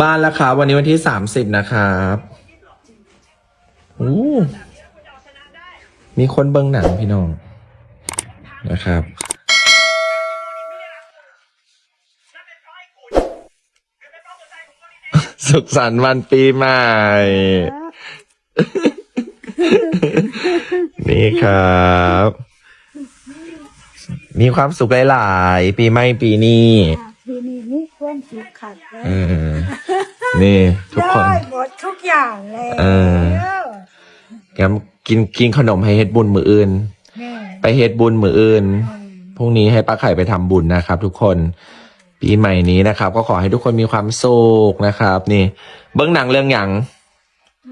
บ้านแล้วครับวันนี้วันที่สามสิบนะครับอู้มีคนเบิ้งหนังพี่น้องนะครับ สุขสันต์วันปีใหม่ นี่ครับ มีความสุขหลาย ๆ ปีใหม่ปีนี้ ทีนี้นี่ความสุขขัดเลยเออนี่ ทุกคน ได้หมดทุกอย่างเลยเอองั้นกินกินขนมให้เฮ็ดบุญมืออื่น แม่ไปเฮ็ดบุญมืออื่น พรุ่งนี้ให้ป้าไข่ไปทำบุญนะครับ ทุกคน ปีใหม่นี้นะครับ ก็ขอให้ทุกคนมีความสุขนะครับ นี่ เบิ้งหนังเรื่องหยัง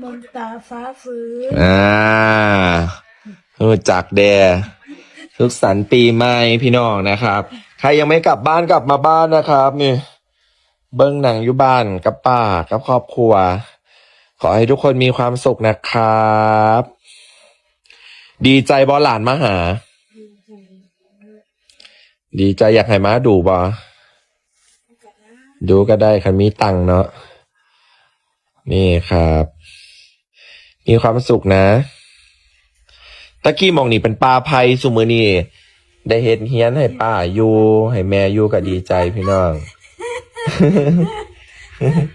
มนตาฟ้าฟื้นอ่ารู้จักแดสุขสันต์ปีใหม่พี่น้องนะครับ ใครยังไม่กลับบ้านกลับมาบ้านนะครับ นี่ เบิ้งหนังอยู่บ้านกับป้ากับครอบครัว ขอให้ทุกคนมีความสุขนะครับ ดีใจบอหลานมาหา ดีใจอยากให้มาดูบอดูก็ได้คันมีตังเนาะนี่ครับ มีความสุขนะตะกี้มองนี่เป็นปลาไพสุมือนี่ได้เห็นเฮียนให้ป้าอยู่ให้แม่อยู่ก็ดีใจพี่น้อง 呵呵呵呵。